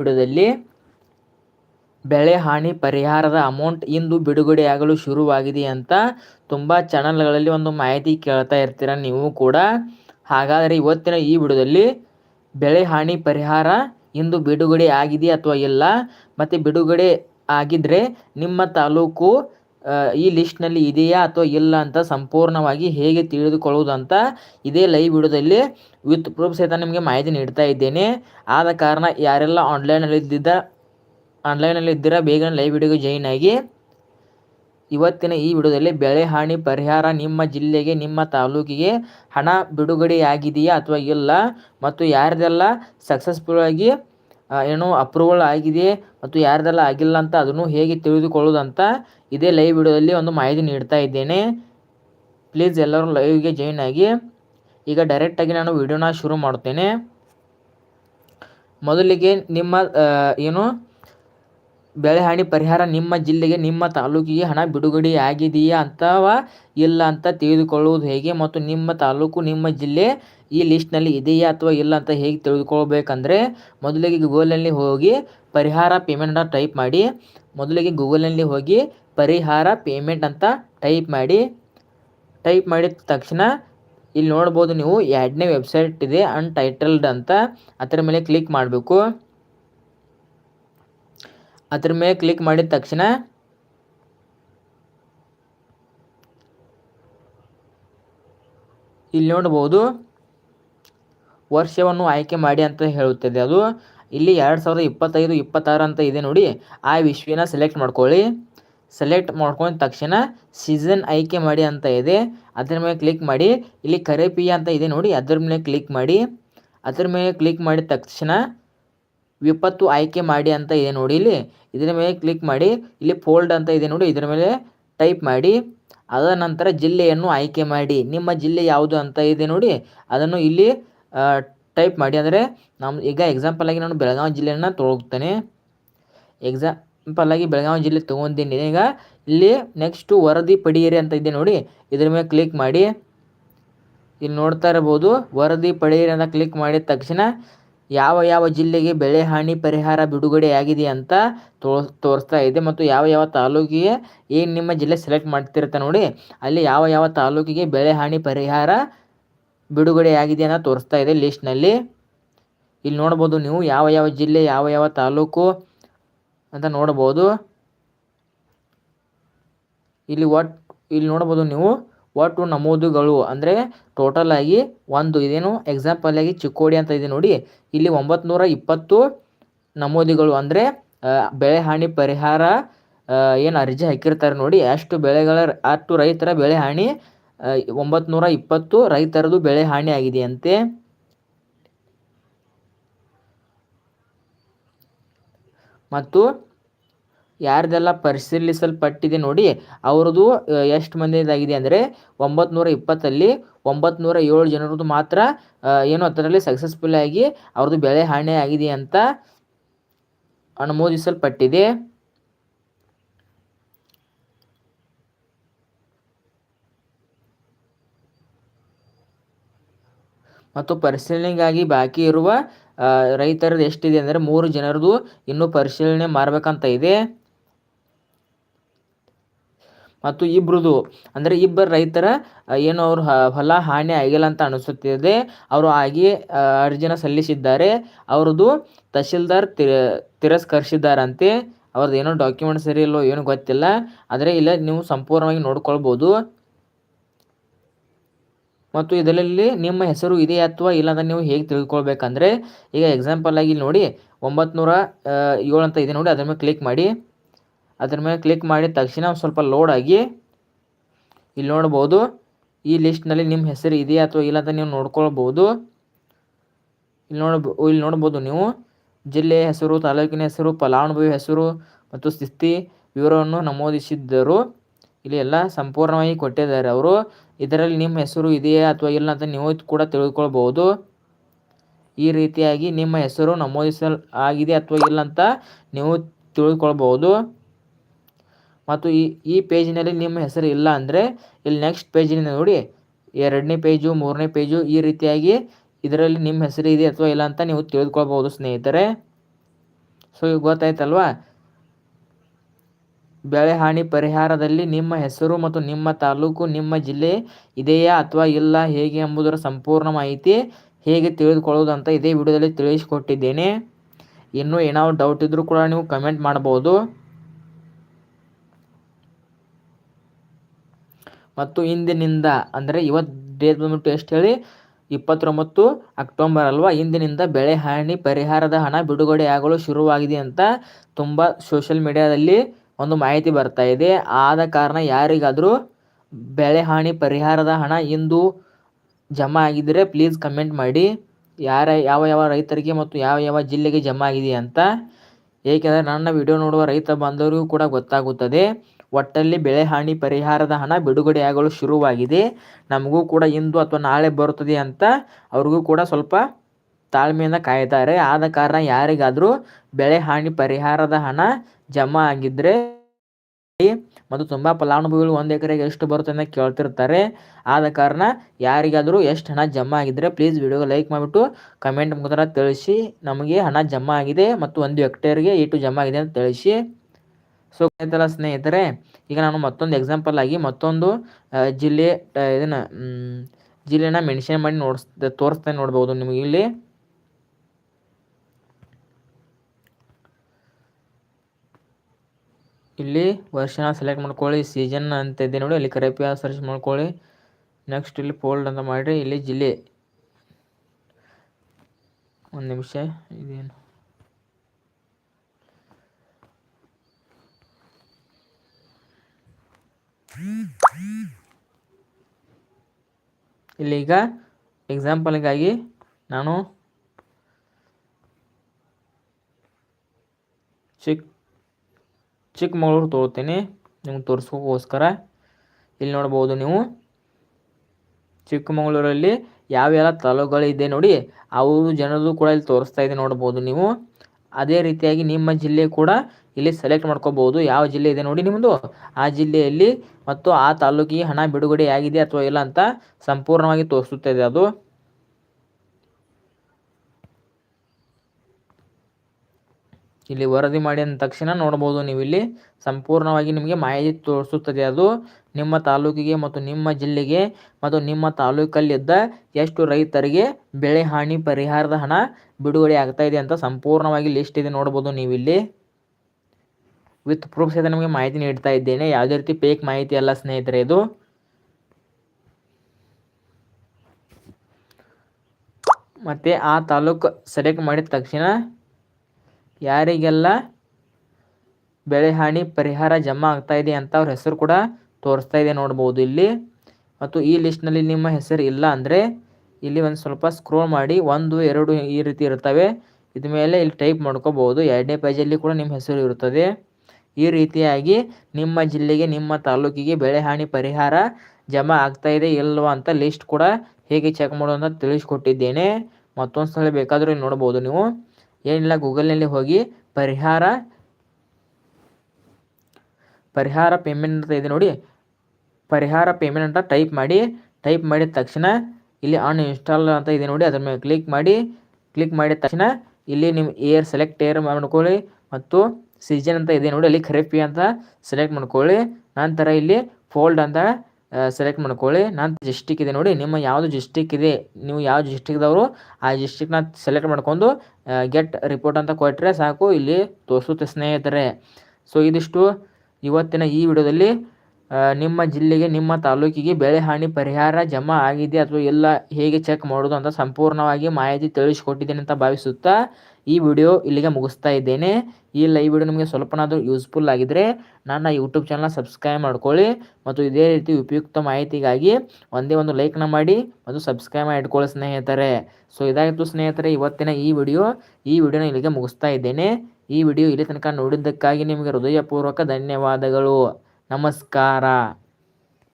ವಿಡಿಯೋದಲ್ಲಿ ಬೆಳೆ ಹಾನಿ ಪರಿಹಾರದ ಅಮೌಂಟ್ ಇಂದು ಬಿಡುಗಡೆಯಾಗಲು ಶುರುವಾಗಿದೆ ಅಂತ ತುಂಬ ಚಾನಲ್ಗಳಲ್ಲಿ ಒಂದು ಮಾಹಿತಿ ಕೇಳ್ತಾ ಇರ್ತೀರ ನೀವು ಕೂಡ. ಹಾಗಾದರೆ ಇವತ್ತಿನ ಈ ವಿಡಿಯೋದಲ್ಲಿ ಬೆಳೆ ಹಾನಿ ಪರಿಹಾರ ಇಂದು ಬಿಡುಗಡೆ ಆಗಿದೆ ಅಥವಾ ಇಲ್ಲ? ಮತ್ತೆ ಬಿಡುಗಡೆ ಆಗಿದ್ರೆ ನಿಮ್ಮ ತಾಲೂಕು ಈ ಲಿಸ್ಟ್ನಲ್ಲಿ ಇದೆಯಾ ಅಥವಾ ಇಲ್ಲ ಅಂತ ಸಂಪೂರ್ಣವಾಗಿ ಹೇಗೆ ತಿಳಿದುಕೊಳ್ಳುವುದು ಅಂತ ಇದೇ ಲೈವ್ ವಿಡಿಯೋದಲ್ಲಿ ವಿತ್ ಪ್ರೂಫ್ ಸಹಿತ ನಿಮಗೆ ಮಾಹಿತಿ ನೀಡ್ತಾ ಇದ್ದೇನೆ. ಆದ ಕಾರಣ ಯಾರೆಲ್ಲ ಆನ್ಲೈನಲ್ಲಿ ಇದ್ದಿದ್ದ ಆನ್ಲೈನಲ್ಲಿ ಇದ್ದೀರಾ, ಬೇಗ ಲೈವ್ ವಿಡಿಯೋಗೆ ಜಾಯಿನ್ ಆಗಿ. ಇವತ್ತಿನ ಈ ವಿಡಿಯೋದಲ್ಲಿ ಬೆಳೆ ಹಾನಿ ಪರಿಹಾರ ನಿಮ್ಮ ಜಿಲ್ಲೆಗೆ, ನಿಮ್ಮ ತಾಲೂಕಿಗೆ ಹಣ ಬಿಡುಗಡೆಯಾಗಿದೆಯಾ ಅಥವಾ ಇಲ್ಲ? ಮತ್ತು ಯಾರದೆಲ್ಲ ಸಕ್ಸಸ್ಫುಲ್ ಆಗಿ ಏನು ಅಪ್ರೂವಲ್ ಆಗಿದೆ ಮತ್ತು ಯಾರ್ದೆಲ್ಲ ಆಗಿಲ್ಲ ಅಂತ ಅದನ್ನು ಹೇಗೆ ತಿಳಿದುಕೊಳ್ಳೋದಂತ ಇದೇ ಲೈವ್ ವಿಡಿಯೋದಲ್ಲಿ ಒಂದು ಮಾಹಿತಿ ನೀಡ್ತಾ ಇದ್ದೇನೆ. ಪ್ಲೀಸ್ ಎಲ್ಲರೂ ಲೈವ್ಗೆ ಜಾಯಿನ್ ಆಗಿ. ಈಗ ಡೈರೆಕ್ಟಾಗಿ ನಾನು ವಿಡಿಯೋನ ಶುರು ಮಾಡ್ತೇನೆ ಮೊದಲಿಗೆ ನಿಮ್ಮ ಏನು ಬೆಳೆಹಾನಿ ಪರಿಹಾರ ನಿಮ್ಮ ಜಿಲ್ಲೆಗೆ ನಿಮ್ಮ ತಾಲೂಕಿಗೆ ಹಣ ಬಿಡುಗಡೆ ಆಗಿದೆಯಾ ಅಥವಾ ಇಲ್ಲ ಅಂತ ತಿಳಿದುಕೊಳ್ಳುವುದು ಹೇಗೆ ಮತ್ತು ನಿಮ್ಮ ತಾಲೂಕು, ನಿಮ್ಮ ಜಿಲ್ಲೆ ಈ ಲಿಸ್ಟ್ನಲ್ಲಿ ಇದೆಯಾ ಅಥವಾ ಇಲ್ಲ ಅಂತ ಹೇಗೆ ತಿಳಿದುಕೊಳ್ಬೇಕಂದ್ರೆ ಮೊದಲಿಗೆ ಗೂಗಲ್ನಲ್ಲಿ ಹೋಗಿ ಪರಿಹಾರ ಪೇಮೆಂಟ್ ಅಂತ ಟೈಪ್ ಮಾಡಿ, ಮೊದಲಿಗೆ ಗೂಗಲ್ನಲ್ಲಿ ಹೋಗಿ ಪರಿಹಾರ ಪೇಮೆಂಟ್ ಅಂತ ಟೈಪ್ ಮಾಡಿ ಟೈಪ್ ಮಾಡಿದ ತಕ್ಷಣ ಇಲ್ಲಿ ನೋಡ್ಬೋದು ನೀವು ಎರಡನೇ ವೆಬ್ಸೈಟ್ ಇದೆ ಅನ್ಟೈಟಲ್ಡ್ ಅಂತ. ಅದರ ಮೇಲೆ ಕ್ಲಿಕ್ ಮಾಡಬೇಕು. ಅದ್ರ ಮೇಲೆ ಕ್ಲಿಕ್ ಮಾಡಿದ ತಕ್ಷಣ ಇಲ್ಲಿ ನೋಡ್ಬೋದು ವರ್ಷವನ್ನು ಆಯ್ಕೆ ಮಾಡಿ ಅಂತ ಹೇಳುತ್ತದೆ. ಅದು ಇಲ್ಲಿ ಎರಡು ಸಾವಿರದ ಇಪ್ಪತ್ತೈದು, ಇಪ್ಪತ್ತಾರು ಅಂತ ಇದೆ ನೋಡಿ. ಆ ವಿಶ್ವಿನ ಸೆಲೆಕ್ಟ್ ಮಾಡ್ಕೊಳ್ಳಿ. ಸೆಲೆಕ್ಟ್ ಮಾಡ್ಕೊಂಡ ತಕ್ಷಣ ಸೀಸನ್ ಆಯ್ಕೆ ಮಾಡಿ ಅಂತ ಇದೆ. ಅದರ ಮೇಲೆ ಕ್ಲಿಕ್ ಮಾಡಿ. ಇಲ್ಲಿ ಕರೆಪಿಯ ಅಂತ ಇದೆ ನೋಡಿ. ಅದರ ಮೇಲೆ ಕ್ಲಿಕ್ ಮಾಡಿ. ಅದರ ಮೇಲೆ ಕ್ಲಿಕ್ ಮಾಡಿದ ತಕ್ಷಣ ವಿಪತ್ತು ಆಯ್ಕೆ ಮಾಡಿ ಅಂತ ಇದೆ ನೋಡಿ ಇಲ್ಲಿ. ಇದರ ಮೇಲೆ ಕ್ಲಿಕ್ ಮಾಡಿ. ಇಲ್ಲಿ ಫೋಲ್ಡ್ ಅಂತ ಇದೆ ನೋಡಿ. ಇದರ ಮೇಲೆ ಟೈಪ್ ಮಾಡಿ. ಅದರ ನಂತರ ಜಿಲ್ಲೆಯನ್ನು ಆಯ್ಕೆ ಮಾಡಿ. ನಿಮ್ಮ ಜಿಲ್ಲೆ ಯಾವುದು ಅಂತ ಇದೆ ನೋಡಿ. ಅದನ್ನು ಇಲ್ಲಿ ಟೈಪ್ ಮಾಡಿ ಅಂದರೆ ನಮ್ಮ ಈಗ ಎಕ್ಸಾಂಪಲ್ ಆಗಿ ನಾನು ಬೆಳಗಾವಿ ಜಿಲ್ಲೆಯನ್ನು ತೊಗೊಳ್ತೇನೆ. ಎಕ್ಸಾಂಪಲ್ ಆಗಿ ಬೆಳಗಾವಿ ಜಿಲ್ಲೆ ತೊಗೊಂಡಿನಿ ಈಗ ಇಲ್ಲಿ ನೆಕ್ಸ್ಟು ವರದಿ ಪಡೆಯಿರಿ ಅಂತ ಇದೆ ನೋಡಿ, ಇದ್ರ ಮೇಲೆ ಕ್ಲಿಕ್ ಮಾಡಿ. ಇಲ್ಲಿ ನೋಡ್ತಾ ಇರ್ಬೋದು ವರದಿ ಪಡೆಯಿರಿ ಅಂತ ಕ್ಲಿಕ್ ಮಾಡಿದ ತಕ್ಷಣ ಯಾವ ಯಾವ ಜಿಲ್ಲೆಗೆ ಬೆಳೆ ಹಾನಿ ಪರಿಹಾರ ಬಿಡುಗಡೆ ಆಗಿದೆ ಅಂತ ತೋರಿಸ್ತಾ ಇದೆ ಮತ್ತು ಯಾವ ಯಾವ ತಾಲೂಕಿಗೆ ಏನು ನಿಮ್ಮ ಜಿಲ್ಲೆ ಸೆಲೆಕ್ಟ್ ಮಾಡ್ತಿರುತ್ತೆ ನೋಡಿ, ಅಲ್ಲಿ ಯಾವ ಯಾವ ತಾಲೂಕಿಗೆ ಬೆಳೆ ಹಾನಿ ಪರಿಹಾರ ಬಿಡುಗಡೆಯಾಗಿದೆ ಅಂತ ತೋರಿಸ್ತಾ ಇದೆ ಲಿಸ್ಟ್ನಲ್ಲಿ ಇಲ್ಲಿ ನೋಡ್ಬೋದು ನೀವು ಯಾವ ಯಾವ ಜಿಲ್ಲೆ, ಯಾವ ಯಾವ ತಾಲೂಕು ಅಂತ ನೋಡ್ಬೋದು. ಇಲ್ಲಿ ಒಟ್ ಇಲ್ಲಿ ನೋಡ್ಬೋದು ನೀವು ಒಟ್ಟು ನಮೂದುಗಳು ಅಂದರೆ ಟೋಟಲ್ ಆಗಿ ಒಂದು, ಇದೇನು ಎಕ್ಸಾಂಪಲ್ ಆಗಿ ಚಿಕ್ಕೋಡಿ ಅಂತ ಇದೆ ನೋಡಿ. ಇಲ್ಲಿ ಒಂಬತ್ತು ಇಪ್ಪತ್ತು ನಮೂದಿಗಳು ಅಂದರೆ ಬೆಳೆ ಹಾನಿ ಪರಿಹಾರ ಏನು ಅರ್ಜಿ ಹಾಕಿರ್ತಾರೆ ನೋಡಿ. ಅಷ್ಟು ಬೆಳೆಗಳ, ಅಷ್ಟು ರೈತರ ಬೆಳೆ ಹಾನಿ ಒಂಬತ್ತು ಇಪ್ಪತ್ತು ರೈತರದು ಬೆಳೆ ಹಾನಿ ಆಗಿದೆಯಂತೆ. ಮತ್ತು ಯಾರ್ದೆಲ್ಲ ಪರಿಶೀಲಿಸಲ್ಪಟ್ಟಿದೆ ನೋಡಿ, ಅವ್ರದ್ದು ಎಷ್ಟು ಮಂದಿದಾಗಿದೆ ಅಂದರೆ ಒಂಬತ್ತು ನೂರ ಇಪ್ಪತ್ತಲ್ಲಿ ಒಂಬತ್ತು ನೂರ ಏಳು ಜನರದ್ದು ಮಾತ್ರ ಏನು ಅದರಲ್ಲಿ ಸಕ್ಸಸ್ಫುಲ್ ಆಗಿ ಅವ್ರದ್ದು ಬೆಳೆ ಹಾನಿ ಆಗಿದೆ ಅಂತ ಅನುಮೋದಿಸಲ್ಪಟ್ಟಿದೆ. ಮತ್ತು ಪರಿಶೀಲನೆಗಾಗಿ ಬಾಕಿ ಇರುವ ರೈತರದ್ದು ಎಷ್ಟಿದೆ ಅಂದರೆ ಮೂರು ಜನರದು ಇನ್ನೂ ಪರಿಶೀಲನೆ ಮಾಡಬೇಕಂತ ಇದೆ. ಮತ್ತು ಇಬ್ಬರದು ಅಂದರೆ ಇಬ್ಬರು ರೈತರ ಏನು ಅವರು ಹೊಲ ಹಾನಿ ಆಗಿಲ್ಲ ಅಂತ ಅನಿಸುತ್ತಿದೆ. ಅವರು ಆಗಿ ಅರ್ಜಿನ ಸಲ್ಲಿಸಿದ್ದಾರೆ. ಅವರದು ತಹಶೀಲ್ದಾರ್ ತಿರ ತಿರಸ್ಕರಿಸಿದ್ದಾರಂತೆ. ಅವ್ರದ್ದು ಏನೋ ಡಾಕ್ಯುಮೆಂಟ್ ಸರಿ ಇಲ್ಲೋ ಏನೂ ಗೊತ್ತಿಲ್ಲ. ಆದರೆ ಇಲ್ಲ, ನೀವು ಸಂಪೂರ್ಣವಾಗಿ ನೋಡ್ಕೊಳ್ಬೋದು. ಮತ್ತು ಇದರಲ್ಲಿ ನಿಮ್ಮ ಹೆಸರು ಇದೆ ಅಥವಾ ಇಲ್ಲ ಅಂತ ನೀವು ಹೇಗೆ ತಿಳ್ಕೊಳ್ಬೇಕಂದ್ರೆ, ಈಗ ಎಕ್ಸಾಂಪಲ್ ಆಗಿ ನೋಡಿ ಒಂಬತ್ತು ನೂರ ಏಳು ಅಂತ ಇದೆ ನೋಡಿ, ಅದ್ರ ಮೇಲೆ ಕ್ಲಿಕ್ ಮಾಡಿ. ಅದ್ರ ಮೇಲೆ ಕ್ಲಿಕ್ ಮಾಡಿದ ತಕ್ಷಣ ಸ್ವಲ್ಪ ಲೋಡ್ ಆಗಿ, ಇಲ್ಲಿ ನೋಡ್ಬೋದು, ಈ ಲಿಸ್ಟ್ನಲ್ಲಿ ನಿಮ್ಮ ಹೆಸರು ಇದೆಯಾ ಅಥವಾ ಇಲ್ಲ ಅಂತ ನೀವು ನೋಡ್ಕೊಳ್ಬೋದು. ಇಲ್ಲಿ ನೋಡ ಇಲ್ಲಿ ನೋಡ್ಬೋದು ನೀವು, ಜಿಲ್ಲೆ ಹೆಸರು, ತಾಲೂಕಿನ ಹೆಸರು, ಫಲಾನುಭವಿ ಹೆಸರು ಮತ್ತು ಸ್ಥಿತಿ ವಿವರವನ್ನು ನಮೂದಿಸಿದ್ದರು. ಇಲ್ಲಿ ಎಲ್ಲ ಸಂಪೂರ್ಣವಾಗಿ ಕೊಟ್ಟಿದ್ದಾರೆ ಅವರು. ಇದರಲ್ಲಿ ನಿಮ್ಮ ಹೆಸರು ಇದೆಯಾ ಅಥವಾ ಇಲ್ಲ ಅಂತ ನೀವು ಕೂಡ ತಿಳಿದುಕೊಳ್ಬೋದು ಈ ರೀತಿಯಾಗಿ ನಿಮ್ಮ ಹೆಸರು ನಮೂದಿಸಲ್, ಆಗಿದೆ ಅಥವಾ ಇಲ್ಲ ಅಂತ ನೀವು ತಿಳಿದುಕೊಳ್ಬೋದು ಮತ್ತು ಈ ಈ ಪೇಜಿನಲ್ಲಿ ನಿಮ್ಮ ಹೆಸರು ಇಲ್ಲ ಅಂದರೆ ಇಲ್ಲಿ ನೆಕ್ಸ್ಟ್ ಪೇಜಿನ ನೋಡಿ. ಎರಡನೇ ಪೇಜು ಮೂರನೇ ಪೇಜು ಈ ರೀತಿಯಾಗಿ ಇದರಲ್ಲಿ ನಿಮ್ಮ ಹೆಸರು ಇದೆ ಅಥವಾ ಇಲ್ಲ ಅಂತ ನೀವು ತಿಳಿದುಕೊಳ್ಬೋದು ಸ್ನೇಹಿತರೆ. ಸೊ ಈಗ ಗೊತ್ತಾಯ್ತಲ್ವಾ? ಬೆಳೆ ಹಾನಿ ಪರಿಹಾರದಲ್ಲಿ ನಿಮ್ಮ ಹೆಸರು ಮತ್ತು ನಿಮ್ಮ ತಾಲೂಕು, ನಿಮ್ಮ ಜಿಲ್ಲೆ ಇದೆಯಾ ಅಥವಾ ಇಲ್ಲ, ಹೇಗೆ ಎಂಬುದರ ಸಂಪೂರ್ಣ ಮಾಹಿತಿ ಹೇಗೆ ತಿಳಿದುಕೊಳ್ಳುವುದು ಅಂತ ಇದೇ ವಿಡಿಯೋದಲ್ಲಿ ತಿಳಿಸಿಕೊಟ್ಟಿದ್ದೇನೆ. ಇನ್ನೂ ಏನಾದರೂ ಡೌಟ್ ಇದ್ದರೂ ಕೂಡ ನೀವು ಕಮೆಂಟ್ ಮಾಡ್ಬೋದು ಮತ್ತು ಇಂದಿನಿಂದ, ಅಂದರೆ ಇವತ್ತು ಡೇಟ್ ಬಂದ್ಬಿಟ್ಟು ಎಷ್ಟು ಹೇಳಿ? ಇಪ್ಪತ್ತೊಂಬತ್ತು ಅಕ್ಟೋಬರ್ ಅಲ್ವಾ? ಇಂದಿನಿಂದ ಬೆಳೆ ಹಾನಿ ಪರಿಹಾರದ ಹಣ ಬಿಡುಗಡೆಯಾಗಲು ಶುರುವಾಗಿದೆ ಅಂತ ತುಂಬ ಸೋಷಿಯಲ್ ಮೀಡಿಯಾದಲ್ಲಿ ಒಂದು ಮಾಹಿತಿ ಬರ್ತಾ ಇದೆ. ಆದ ಕಾರಣ ಯಾರಿಗಾದರೂ ಬೆಳೆ ಹಾನಿ ಪರಿಹಾರದ ಹಣ ಇಂದು ಜಮಾ ಆಗಿದ್ದರೆ ಪ್ಲೀಸ್ ಕಮೆಂಟ್ ಮಾಡಿ. ಯಾರ, ಯಾವ ಯಾವ ರೈತರಿಗೆ ಮತ್ತು ಯಾವ ಯಾವ ಜಿಲ್ಲೆಗೆ ಜಮಾ ಆಗಿದೆ ಅಂತ. ಏಕೆಂದರೆ ನನ್ನ ವಿಡಿಯೋ ನೋಡುವ ರೈತ ಬಾಂಧವರಿಗೂ ಕೂಡ ಗೊತ್ತಾಗುತ್ತದೆ. ಒಟ್ಟಲ್ಲಿ ಬೆಳೆ ಹಾನಿ ಪರಿಹಾರದ ಹಣ ಬಿಡುಗಡೆಯಾಗಲು ಶುರುವಾಗಿದೆ. ನಮಗೂ ಕೂಡ ಇಂದು ಅಥವಾ ನಾಳೆ ಬರುತ್ತದೆ ಅಂತ. ಅವ್ರಿಗೂ ಕೂಡ ಸ್ವಲ್ಪ ತಾಳ್ಮೆಯಿಂದ ಕಾಯ್ತಾರೆ. ಆದ ಕಾರಣ ಯಾರಿಗಾದರೂ ಬೆಳೆ ಹಾನಿ ಪರಿಹಾರದ ಹಣ ಜಮಾ ಆಗಿದ್ರೆ ಮತ್ತು ತುಂಬ ಫಲಾನುಭವಿಗಳು ಒಂದು ಎಕರೆಗೆ ಎಷ್ಟು ಬರುತ್ತೆ ಅಂತ ಕೇಳ್ತಿರ್ತಾರೆ. ಆದ ಕಾರಣ ಯಾರಿಗಾದರೂ ಎಷ್ಟು ಹಣ ಜಮಾ ಆಗಿದ್ರೆ ಪ್ಲೀಸ್ ವಿಡಿಯೋ ಲೈಕ್ ಮಾಡಿಬಿಟ್ಟು ಕಮೆಂಟ್ ಮುಖಾಂತರ ತಿಳಿಸಿ. ನಮಗೆ ಹಣ ಜಮಾ ಆಗಿದೆ ಮತ್ತು ಒಂದು ಹೆಕ್ಟೇರ್ಗೆ ಎಷ್ಟು ಜಮಾ ಆಗಿದೆ ಅಂತ ತಿಳಿಸಿ. ಸೊ ಆಯ್ತಲ್ಲ ಸ್ನೇಹಿತರೆ, ಈಗ ನಾನು ಮತ್ತೊಂದು ಎಕ್ಸಾಂಪಲ್ ಆಗಿ ಮತ್ತೊಂದು ಜಿಲ್ಲೆ ಇದನ್ನು ಜಿಲ್ಲೆನ ಮೆನ್ಷನ್ ಮಾಡಿ ನೋಡಿಸ್, ತೋರಿಸ್ತೇನೆ ನೋಡ್ಬೋದು ನಿಮಗೆ ಇಲ್ಲಿ. ಇಲ್ಲಿ ವರ್ಷನ ಸೆಲೆಕ್ಟ್ ಮಾಡ್ಕೊಳ್ಳಿ ಸೀಸನ್ ಅಂತ ಇದೆ ನೋಡಿ, ಅಲ್ಲಿ ಕರೆಪಿಯ ಸರ್ಚ್ ಮಾಡ್ಕೊಳ್ಳಿ. ನೆಕ್ಸ್ಟ್ ಇಲ್ಲಿ ಫೋಲ್ಡ್ ಅಂತ ಮಾಡಿ ಇಲ್ಲಿ ಜಿಲ್ಲೆ. ಒಂದು ನಿಮಿಷ, ಇದೇನು? ಇಲ್ಲಿ ಈಗ ಎಕ್ಸಾಂಪಲ್ಗಾಗಿ ನಾನು ಚಿಕ್ಕ ಚಿಕ್ಕಮಗಳೂರು ತೋರ್ತೀನಿ. ನಿಮ್ಗೆ ತೋರಿಸ್ಕೋಕ್ಕೋಸ್ಕರ ಇಲ್ಲಿ ನೋಡ್ಬೋದು ನೀವು. ಚಿಕ್ಕಮಗಳೂರಲ್ಲಿ ಯಾವೆಲ್ಲ ತಾಲೂಕುಗಳಿದೆ ನೋಡಿ, ಅವರು ಜನರು ಕೂಡ ಇಲ್ಲಿ ತೋರಿಸ್ತಾ ಇದೆ ನೋಡ್ಬೋದು ನೀವು. ಅದೇ ರೀತಿಯಾಗಿ ನಿಮ್ಮ ಜಿಲ್ಲೆ ಕೂಡ ಇಲ್ಲಿ ಸೆಲೆಕ್ಟ್ ಮಾಡ್ಕೋಬೋದು. ಯಾವ ಜಿಲ್ಲೆ ಇದೆ ನೋಡಿ ನಿಮ್ಮದು ಆ ಜಿಲ್ಲೆಯಲ್ಲಿ ಮತ್ತು ಆ ತಾಲೂಕಿಗೆ ಹಣ ಬಿಡುಗಡೆಯಾಗಿದೆ ಅಥವಾ ಇಲ್ಲ ಅಂತ ಸಂಪೂರ್ಣವಾಗಿ ತೋರಿಸುತ್ತದೆ ಅದು. ಇಲ್ಲಿ ವರದಿ ಮಾಡಿ ಅಂದ ತಕ್ಷಣ ನೋಡ್ಬೋದು ನೀವು ಇಲ್ಲಿ ಸಂಪೂರ್ಣವಾಗಿ ನಿಮಗೆ ಮಾಹಿತಿ ತೋರಿಸುತ್ತದೆ. ಅದು ನಿಮ್ಮ ತಾಲೂಕಿಗೆ ಮತ್ತು ನಿಮ್ಮ ಜಿಲ್ಲೆಗೆ ಮತ್ತು ನಿಮ್ಮ ತಾಲೂಕಲ್ಲಿದ್ದ ಎಷ್ಟು ರೈತರಿಗೆ ಬೆಳೆ ಹಾನಿ ಪರಿಹಾರದ ಹಣ ಬಿಡುಗಡೆ ಆಗ್ತಾ ಇದೆ ಅಂತ ಸಂಪೂರ್ಣವಾಗಿ ಲಿಸ್ಟ್ ಇದೆ ನೋಡ್ಬೋದು ನೀವು ಇಲ್ಲಿ ವಿತ್ ಪ್ರೂಫ್ ಸಹಿತ ನಿಮಗೆ ಮಾಹಿತಿ ನೀಡ್ತಾ ಇದ್ದೇನೆ. ಯಾವುದೇ ರೀತಿ ಫೇಕ್ ಮಾಹಿತಿ ಅಲ್ಲ ಸ್ನೇಹಿತರೆ ಇದು. ಮತ್ತು ಆ ತಾಲೂಕು ಸೆಲೆಕ್ಟ್ ಮಾಡಿದ ತಕ್ಷಣ ಯಾರಿಗೆಲ್ಲ ಬೆಳೆ ಹಾನಿ ಪರಿಹಾರ ಜಮಾ ಆಗ್ತಾ ಇದೆ ಅಂತ ಅವ್ರ ಹೆಸರು ಕೂಡ ತೋರಿಸ್ತಾ ಇದೆ ನೋಡ್ಬೋದು ಇಲ್ಲಿ. ಮತ್ತು ಈ ಲಿಸ್ಟ್ನಲ್ಲಿ ನಿಮ್ಮ ಹೆಸರು ಇಲ್ಲ ಅಂದರೆ ಇಲ್ಲಿ ಒಂದು ಸ್ವಲ್ಪ ಸ್ಕ್ರೋಲ್ ಮಾಡಿ, ಒಂದು, ಎರಡು ಈ ರೀತಿ ಇರ್ತವೆ ಇದ ಮೇಲೆ ಇಲ್ಲಿ ಟೈಪ್ ಮಾಡ್ಕೋಬೋದು. ಎರಡನೇ ಪೇಜಲ್ಲಿ ಕೂಡ ನಿಮ್ಮ ಹೆಸರು ಇರುತ್ತದೆ. ಈ ರೀತಿಯಾಗಿ ನಿಮ್ಮ ಜಿಲ್ಲೆಗೆ, ನಿಮ್ಮ ತಾಲೂಕಿಗೆ ಬೆಳೆ ಹಾನಿ ಪರಿಹಾರ ಜಮಾ ಆಗ್ತಾ ಇದೆ ಇಲ್ವಾ ಅಂತ ಲಿಸ್ಟ್ ಕೂಡ ಹೇಗೆ ಚೆಕ್ ಮಾಡೋದು ಅಂತ ತಿಳಿಸ್ಕೊಟ್ಟಿದ್ದೇನೆ. ಮತ್ತೊಂದು ಸಲ ಬೇಕಾದರೂ ಇಲ್ಲಿ ನೋಡ್ಬೋದು ನೀವು. ಏನಿಲ್ಲ, ಗೂಗಲ್ನಲ್ಲಿ ಹೋಗಿ ಪರಿಹಾರ ಪರಿಹಾರ ಪೇಮೆಂಟ್ ಅಂತ ಇದೆ ನೋಡಿ. ಪರಿಹಾರ ಪೇಮೆಂಟ್ ಅಂತ ಟೈಪ್ ಮಾಡಿ ಟೈಪ್ ಮಾಡಿದ ತಕ್ಷಣ ಇಲ್ಲಿ ಆನ್ ಇನ್ಸ್ಟಾಲ್ ಅಂತ ಇದೆ ನೋಡಿ. ಅದ್ರ ಮೇಲೆ ಕ್ಲಿಕ್ ಮಾಡಿ ಕ್ಲಿಕ್ ಮಾಡಿದ ತಕ್ಷಣ ಇಲ್ಲಿ ನಿಮ್ಮ ಏರ್ ಸೆಲೆಕ್ಟ್ ಏರ್ ಮಾಡ್ಕೊಳ್ಳಿ ಮತ್ತು ಸೀಜನ್ ಅಂತ ಇದೆ ನೋಡಿ. ಅಲ್ಲಿ ಖರೀಫಿ ಅಂತ ಸೆಲೆಕ್ಟ್ ಮಾಡ್ಕೊಳ್ಳಿ. ನಂತರ ಇಲ್ಲಿ ಫೋಲ್ಡ್ ಅಂತ ಸೆಲೆಕ್ಟ್ ಮಾಡ್ಕೊಳ್ಳಿ. ನಂತರ ಡಿಸ್ಟಿಕ್ ಇದೆ ನೋಡಿ. ನಿಮ್ಮ ಯಾವುದು ಡಿಸ್ಟಿಕ್ ಇದೆ, ನೀವು ಯಾವ ಡಿಸ್ಟಿಕ್ದವರು ಆ ಡಿಸ್ಟಿಕ್ನ ಸೆಲೆಕ್ಟ್ ಮಾಡ್ಕೊಂಡು ಗೆಟ್ ರಿಪೋರ್ಟ್ ಅಂತ ಕೊಟ್ಟರೆ ಸಾಕು, ಇಲ್ಲಿ ತೋರಿಸುತ್ತೆ ಸ್ನೇಹಿತರೆ. ಸೊ ಇದಿಷ್ಟು ಇವತ್ತಿನ ಈ ವಿಡಿಯೋದಲ್ಲಿ. ನಿಮ್ಮ ಜಿಲ್ಲೆಗೆ, ನಿಮ್ಮ ತಾಲೂಕಿಗೆ ಬೆಳೆ ಹಾನಿ ಪರಿಹಾರ ಜಮಾ ಆಗಿದೆ ಅಥವಾ ಎಲ್ಲ ಹೇಗೆ ಚೆಕ್ ಮಾಡೋದು ಅಂತ ಸಂಪೂರ್ಣವಾಗಿ ಮಾಹಿತಿ ತಿಳಿಸಿಕೊಟ್ಟಿದ್ದೇನೆ ಅಂತ ಭಾವಿಸುತ್ತಾ ಈ ವಿಡಿಯೋ ಇಲ್ಲಿಗೆ ಮುಗಿಸ್ತಾ ಇದ್ದೇನೆ. ಈ ಲೈವ್ ವಿಡಿಯೋ ನಿಮಗೆ ಸ್ವಲ್ಪನಾದರೂ ಯೂಸ್ಫುಲ್ ಆಗಿದ್ದರೆ ನನ್ನ ಯೂಟ್ಯೂಬ್ ಚಾನಲ್ನ ಸಬ್ಸ್ಕ್ರೈಬ್ ಮಾಡ್ಕೊಳ್ಳಿ ಮತ್ತು ಇದೇ ರೀತಿ ಉಪಯುಕ್ತ ಮಾಹಿತಿಗಾಗಿ ಒಂದೇ ಒಂದು ಲೈಕ್ನ ಮಾಡಿ ಮತ್ತು ಸಬ್ಸ್ಕ್ರೈಬ್ ಮಾಡಿಟ್ಕೊಳ್ಳಿ ಸ್ನೇಹಿತರೆ. ಸೊ ಇದಾಗಿತ್ತು ಸ್ನೇಹಿತರೆ, ಇವತ್ತಿನ ಈ ವಿಡಿಯೋ ಈ ವಿಡಿಯೋನ ಇಲ್ಲಿಗೆ ಮುಗಿಸ್ತಾ ಇದ್ದೇನೆ. ಈ ವಿಡಿಯೋ ಇಲ್ಲಿ ತನಕ ನೋಡಿದ್ದಕ್ಕಾಗಿ ನಿಮಗೆ ಹೃದಯಪೂರ್ವಕ ಧನ್ಯವಾದಗಳು. ನಮಸ್ಕಾರ.